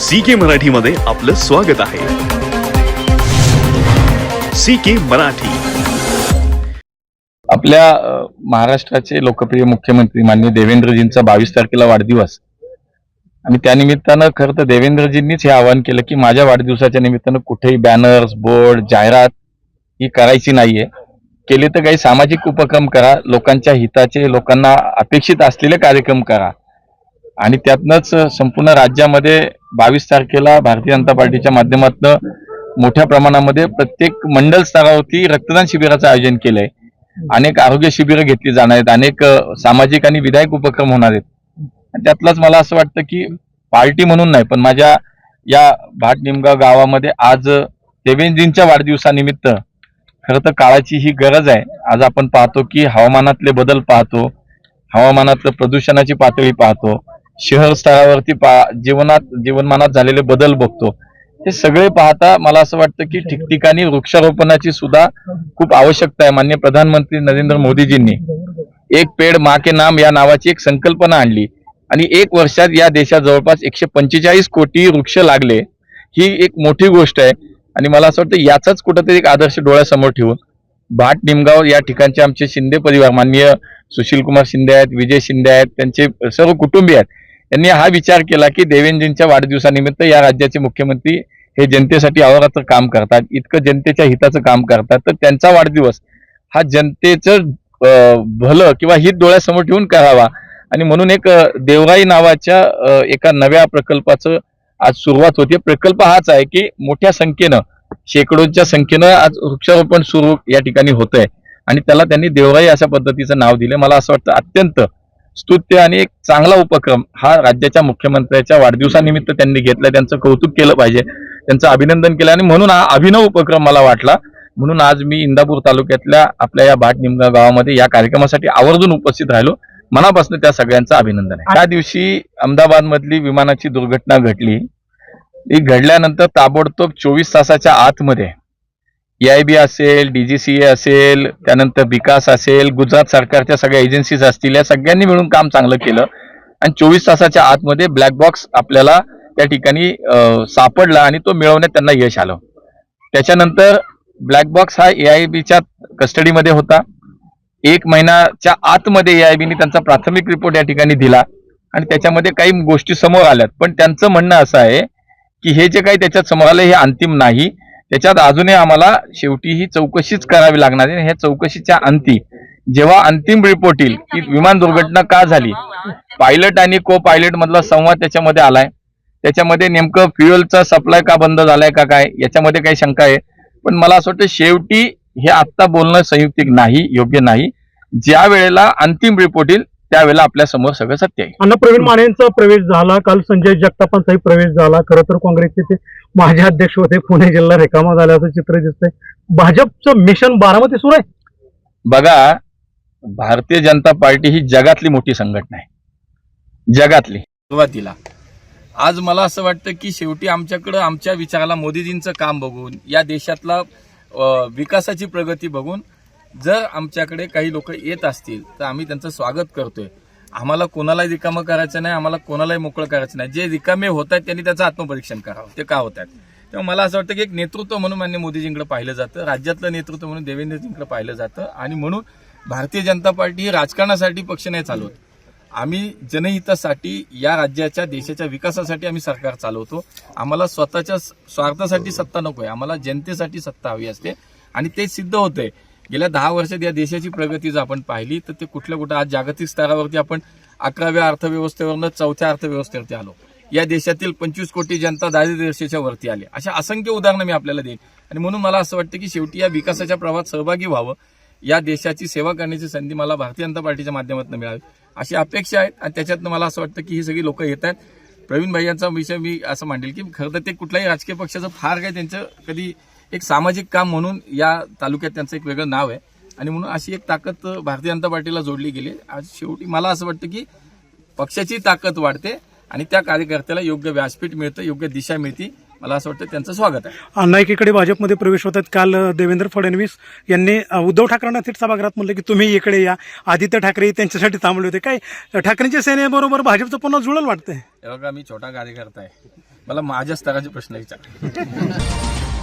C K Marathi मध्ये आपलं स्वागत आहे. C K Marathi. आपल्या महाराष्ट्राचे लोकप्रिय मुख्यमंत्री माननीय देवेंद्रजींचा बावीस तारखेला वाढदिवस. आणि त्यानिमित्तानं खरं तर देवेंद्रजींनीच हे आवाहन केलं की माझ्या वाढदिवसाच्या निमित्तानं कुठेही बॅनर्स बोर्ड जाहिरात ही करायची नाहीये. केले तर काही सामाजिक उपक्रम करा लोकांच्या हिताचे लोकांना अपेक्षित असलेले कार्यक्रम करा. आणि त्यातनंच संपूर्ण राज्यामध्ये बावीस तारखेला भारतीय जनता पार्टीच्या माध्यमातून मोठ्या प्रमाणामध्ये प्रत्येक मंडल स्तरावरती रक्तदान शिबिराचं आयोजन केलंय. अनेक आरोग्य शिबिरं घेतली जाणार आहेत. अनेक सामाजिक आणि विधायक उपक्रम होणार आहेत. त्यातलाच मला असं वाटतं की पार्टी म्हणून नाही पण माझ्या या भाट निमगाव गावामध्ये आज देवेंद्रजींच्या वाढदिवसानिमित्त खरं तर काळाची ही गरज आहे. आज आपण पाहतो की हवामानातले बदल पाहतो हवामानातलं प्रदूषणाची पातळी पाहतो शहर स्तरावरती पा जीवनात जीवनमानात झालेले बदल बघतो. हे सगळे पाहता मला असं वाटतं की ठिकठिकाणी वृक्षारोपणाची सुद्धा खूप आवश्यकता आहे माननीय प्रधानमंत्री नरेंद्र मोदीजींनी. एक पेड मा के नाम या नावाची एक संकल्पना आणली. आणि एक वर्षात या देशात जवळपास एकशे पंचेचाळीस कोटी वृक्ष लागले. ही एक मोठी गोष्ट आहे. आणि मला असं वाटतं याचाच कुठंतरी एक आदर्श डोळ्यासमोर ठेवून भाट निमगाव या ठिकाणचे आमचे शिंदे परिवार माननीय सुशील कुमार शिंदे आहेत विजय शिंदे आहेत त्यांचे सर्व कुटुंबीय आहेत. यांनी हा विचार केला की देवेंद्रजींच्या वाढदिवसानिमित्त या राज्याचे मुख्यमंत्री हे जनतेसाठी अहोरात्र काम करतात. इतकं जनतेच्या हिताचं काम करतात. तर त्यांचा वाढदिवस हा जनतेचं भलं किंवा हित डोळ्यासमोर ठेवून करावा. आणि म्हणून एक देवराई नावाच्या एका नव्या प्रकल्पाचं आज सुरुवात होते. प्रकल्प हाच आहे की मोठ्या संख्येनं शेकडोच्या संख्येनं आज वृक्षारोपण सुरू या ठिकाणी होत आहे आणि त्याला त्यांनी देवराई अशा पद्धतीचं नाव दिलं. मला असं वाटतं अत्यंत स्तुत्य आणि एक चांगला उपक्रम हा राज्याच्या मुख्यमंत्र्याच्या वाढदिवसानिमित्त त्यांनी घेतला त्यांचं कौतुक केलं पाहिजे. त्यांचं अभिनंदन केलं आणि म्हणून हा अभिनव उपक्रम मला वाटला. म्हणून आज मी इंदापूर तालुक्यातल्या आपल्या या भाट निमगा गावामध्ये या कार्यक्रमासाठी आवर्जून उपस्थित राहिलो. मनापासून त्या सगळ्यांचं अभिनंदन आहे. त्या दिवशी अहमदाबादमधली विमानाची दुर्घटना घडली. ही घडल्यानंतर ताबडतोब चोवीस तासाच्या आतमध्ये बी असेल डीजीसीए असेल त्यानंतर विकास असेल गुजरात सरकारच्या सगळ्या एजन्सीज असतील या सगळ्यांनी मिळून काम चांगलं केलं. आणि चोवीस तासाच्या आतमध्ये ब्लॅक बॉक्स आपल्याला त्या ठिकाणी सापडला आणि तो मिळवण्यात त्यांना यश आलं. त्याच्यानंतर ब्लॅक बॉक्स हा ए आय बीच्या कस्टडीमध्ये होता. एक महिन्याच्या आतमध्ये एआयबीने त्यांचा प्राथमिक रिपोर्ट या ठिकाणी दिला. आणि त्याच्यामध्ये काही गोष्टी समोर आल्यात. पण त्यांचं म्हणणं असं आहे की हे जे काही त्याच्यात समोर आलं हे अंतिम नाही. त्याच्यात अजूनही आम्हाला शेवटी ही चौकशीच करावी लागणार आहे. ह्या चौकशीच्या अंती जेव्हा अंतिम रिपोर्ट येईल की विमान दुर्घटना का झाली? पायलट आणि को पायलट मधला संवाद त्याच्यामध्ये आलाय. त्याच्यामध्ये नेमकं फ्युएलचा सप्लाय का बंद झालाय का काय? याच्यामध्ये काही शंका आहे. पण मला असं वाटतं शेवटी हे आत्ता बोलणं संयुक्तिक नाही योग्य नाही. ज्या वेळेला अंतिम रिपोर्ट येईल त्यावेळेला आपल्यासमोर सगळं सत्य आहे. अण्णा प्रवीण मानेंचा प्रवेश झाला. काल संजय जगतापांचाही प्रवेश झाला. खरं तर काँग्रेसचे ते माजी अध्यक्ष होते. पुणे जिल्हा रिकामा झाल्याचं चित्र दिसतंय. भाजपचं मिशन बारामती सुरू आहे. बघा भारतीय जनता पार्टी ही जगातली मोठी संघटना आहे. जगातली. सुरुवातीला. आज मला असं वाटतं की शेवटी आमच्याकडं आमच्या विचाराला मोदीजींचं काम बघून या देशातला अ, विकासाची प्रगती बघून जर आमच्याकडे काही लोक येत असतील तर आम्ही त्यांचं स्वागत करतोय. आम्हाला कोणालाही रिकामं करायचं नाही आम्हाला कोणालाही मोकळं करायचं नाही. जे रिकामे होत आहेत त्यांनी त्याचं आत्मपरीक्षण करावं. ते का होत आहेत? तेव्हा मला असं वाटतं की एक नेतृत्व म्हणून मान्य मोदीजींकडे पाहिलं जातं राज्यातलं नेतृत्व म्हणून देवेंद्रजींकडे पाहिलं जातं आणि म्हणून भारतीय जनता पार्टी ही राजकारणासाठी पक्ष नाही चालवत. आम्ही जनहितासाठी या राज्याच्या देशाच्या विकासासाठी आम्ही सरकार चालवतो. आम्हाला स्वतःच्या स्वार्थासाठी सत्ता नको आहे. आम्हाला जनतेसाठी सत्ता हवी असते आणि ते सिद्ध होतंय. गेल्या दहा वर्षात या देशाची प्रगती जर आपण पाहिली तर ते कुठल्या कुठं आज जागतिक स्तरावरती आपण अकराव्या अर्थव्यवस्थेवरनं चौथ्या अर्थव्यवस्थेवरती आलो. या देशातील पंचवीस कोटी जनता दारिद्र्यरेषेच्या वरती आली. अशा असंख्य उदाहरणं मी आपल्याला देईन. आणि म्हणून मला असं वाटतं की शेवटी या विकासाच्या प्रवाहात सहभागी व्हावं. या देशाची सेवा करण्याची संधी मला भारतीय जनता पार्टीच्या माध्यमातून मिळावी. अशी अपेक्षा आहेत. आणि त्याच्यातनं मला असं वाटतं की ही सगळी लोक येत आहेत. प्रवीण भाई यांचा विषय मी असं मांडेल की खरं तर ते कुठल्याही राजकीय पक्षाचं फार काही त्यांचं कधी एक सामाजिक काम म्हणून या तालुक्यात त्यांचं एक वेगळं नाव आहे. आणि म्हणून अशी एक ताकद भारतीय जनता पार्टीला जोडली गेली. आज शेवटी मला असं वाटतं की पक्षाची ताकद वाढते आणि त्या कार्यकर्त्याला योग्य व्यासपीठ मिळतं योग्य दिशा मिळते. मला असं वाटतं त्यांचं स्वागत आहे. अण्णा एकीकडे भाजपमध्ये प्रवेश होतात काल देवेंद्र फडणवीस यांनी उद्धव ठाकरेंना थेट सभागृहात म्हणलं की तुम्ही इकडे या. आदित्य ठाकरे त्यांच्यासाठी थांबले होते. काय ठाकरेंच्या सेनेबरोबर भाजपचं पुन्हा जुळल वाटतंय? बघा मी छोटा कार्यकर्ता आहे. मला माझ्या स्तराचे प्रश्न विचार.